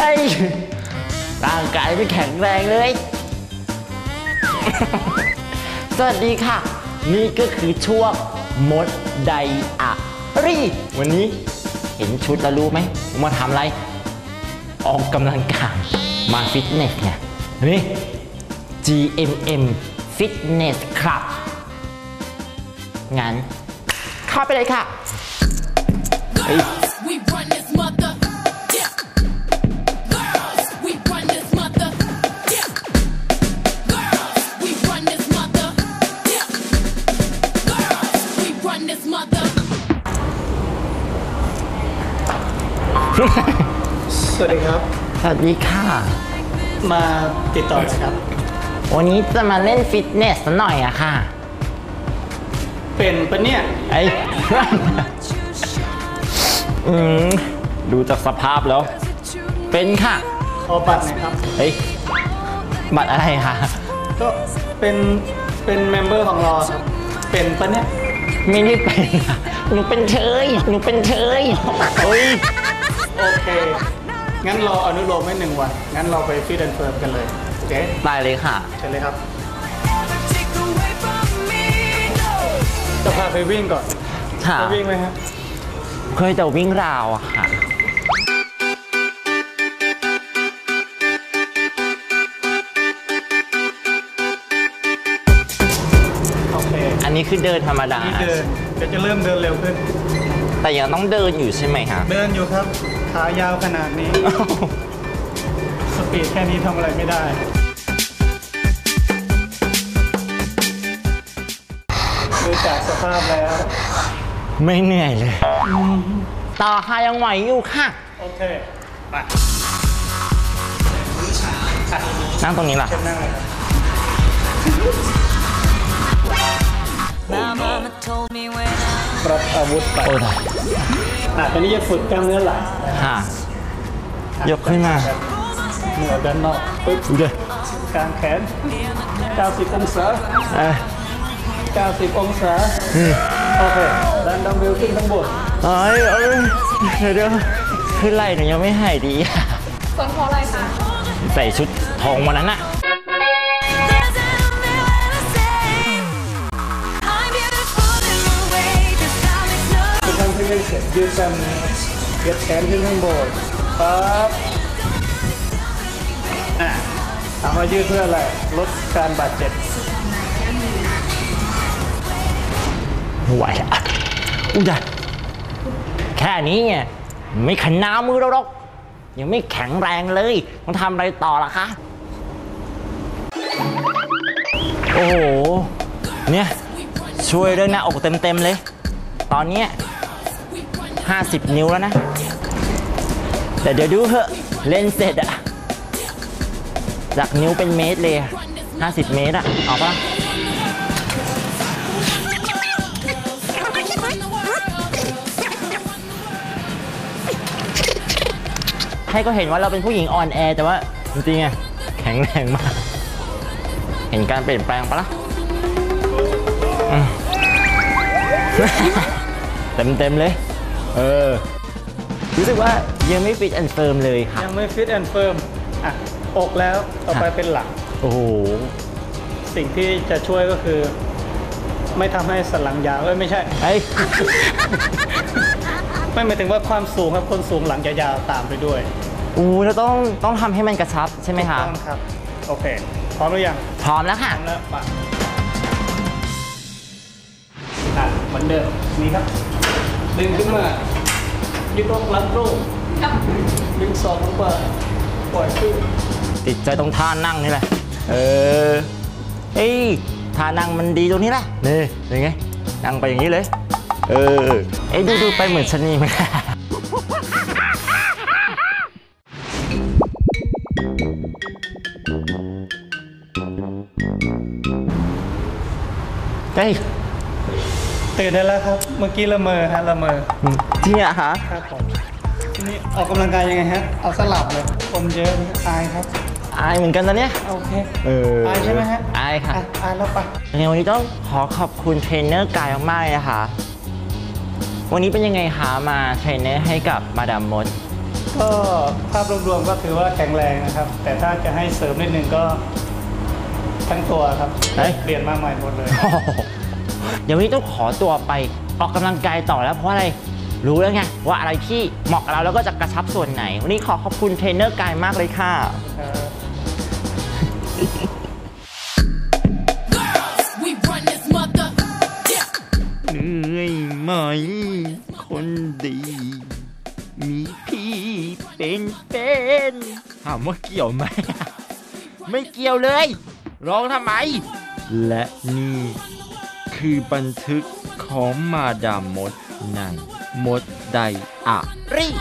ไอ้ร่างกายไม่แข็งแรงเลย สวัสดีค่ะ นี่ก็คือช่วงมดไดอะรี่ วันนี้เห็นชุดแล้วรู้ไหมมาทำอะไร ออกกำลังกายมาฟิตเนสเนี่ยนี่ GMM Fitness Club งั้นเข้าไปเลยค่ะ สวัสดีครับ สวัสดีค่ะ มาติดต่อเลยครับ วันนี้จะมาเล่นฟิตเนสหน่อยอะค่ะ เป็นปะเนี่ย ไอ้อืมดูจากสภาพแล้ว เป็นค่ะขอบัตรหน่อยครับ เฮ้ย บัตรอะไรคะก็เป็นเป็นเมมเบอร์ของเราครับ เป็นปะเนี่ย ไม่ได้เป็นค่ะหนูเป็นเชยหนูเป็นเชยเฮ้ย โอเค งั้นรออนุโลมไว้หนึ่งวัน งั้นเราไปฟีดแอนเฟิร์มกันเลย โอเคไปเลยค่ะ เชิญเลยครับ Take away from me. No. จะพาไปวิ่งก่อนค่ะไปวิ่งไหมฮะ เคยแต่วิ่งราวอะค่ะ โอเคอันนี้คือเดินธรรมดา นี่เดินเดี๋ยวจะเริ่มเดินเร็วขึ้น แต่ยังต้องเดินอยู่ใช่ไหมคะเดินอยู่ครับ ขายาวขนาดนี้ สปีดแค่นี้ทำอะไรไม่ได้ ดูจากสภาพแล้ว ไม่เหนื่อยเลย ต่อค่ะยังไหวอยู่ค่ะ โอเค ไปนั่งตรงนี้ล่ะ เชิญนั่งเลยครับ รับอาวุธไปโอ้ยอะตอนนี้จะฝึกกล้ามเนื้อหลังค่ะยกขึ้นมาเหนือด้านนอกปึ๊บดูดิกลางแขน 90 องศาเอ้ย90 องศาโอเคดันดัมเบลขึ้นทั้งบนเอ้ยเอ้ยเดี๋ยวเดี๋ยวคือไหล่หนูยังไม่หายดีอะใส่ชุดทองวันนั้นอะ ทุกครั้งเสร็จยืดกล้ามเนื้อเยียดแขนขึ้นข้างบนปั๊บอะถามายืดเพื่ออะไรลดการบาดเจ็บไหวละอุ้ยแค่นี้ไงไม่ขนามือเราหรอก ยังไม่แข็งแรงเลยต้องทำอะไรต่อล่ะคะ โอ้โห เนี่ย ช่วยเรื่องหน้าอกเต็มๆเลย ตอนนี้ 50 นิ้วแล้วนะ แต่เดี๋ยวดูเถอะ เล่นเสร็จอะจากนิ้วเป็นเมตรเลย 50 เมตรอะเอาปะให้ก็เห็นว่าเราเป็นผู้หญิงอ่อนแอ แต่ว่าจริงๆอะแข็งแรงมาก เห็นการเปลี่ยนแปลงปะล่ะอืมเต็มๆเลย เออ รู้สึกว่ายังไม่ฟิตแอนด์เฟิร์มเลยค่ะ ยังไม่ฟิตแอนด์เฟิร์มอะอกแล้วต่อไปเป็นหลัง โอ้โห สิ่งที่จะช่วยก็คือ ไม่ทำให้สันหลังยาวเอ้ยไม่ใช่ ไอ้ย ไม่หมายถึงว่าความสูงครับคนสูงหลังจะยาวตามไปด้วยอู้แล้วต้องต้องทำให้มันกระชับใช่ไหมคะต้องครับ โอเค พร้อมหรือยังพร้อมแล้วค่ะ พร้อมแล้วปะอะเหมือนเดิมนี่ครับ ดึงขึ้นมายึดอกรับรูปดึงศอกลงไปปล่อยขึ้นติดใจตรงท่านั่งนี่แหละ เออ เอ้ยท่านั่งมันดีตรงนี้แหละนี่ยังไง นั่งไปอย่างนี้เลย เออ เอ้ยดูดูไปเหมือนชะนีไหมเฮ้ย ตื่นได้แล้วครับ เมื่อกี้ละเมอฮะละเมอจริงอะคะครับผมทีนี้ออกกำลังกายยังไงฮะ เอาสลับเลยคนเยอะอายครับ อายเหมือนกันนะเนี่ย โอเคเอออายใช่ไหมฮะอายค่ะอ่อายแล้วปะยังไงวันนี้ต้องขอขอบคุณเทรนเนอร์กายมากๆเลยนะคะ วันนี้เป็นยังไงคะมาเทรนเนอร์ให้กับมาดามมดก็ภาพรวมๆก็ถือว่าแข็งแรงนะครับ แต่ถ้าจะให้เสริมนิดนึงก็ทั้งตัวครับเฮ้ยเปลี่ยนมาใหม่หมดเลยโอ้โห เดี๋ยววันนี้ต้องขอตัวไปออกกำลังกายต่อแล้วเพราะอะไรรู้แล้วไงว่าอะไรที่เหมาะกับเราแล้วก็จะกระชับส่วนไหน วันนี้ขอขอบคุณเทรนเนอร์กายมากเลยค่ะ Girls, we run this mother. Yeah. เหนื่อยไหม คนดี มีพี่เป็นเป็นถามว่าเกี่ยวไหม ไม่เกี่ยวเลย ร้องทำไม และนี่ คือบันทึกของมาดามมดในมดไดอารี่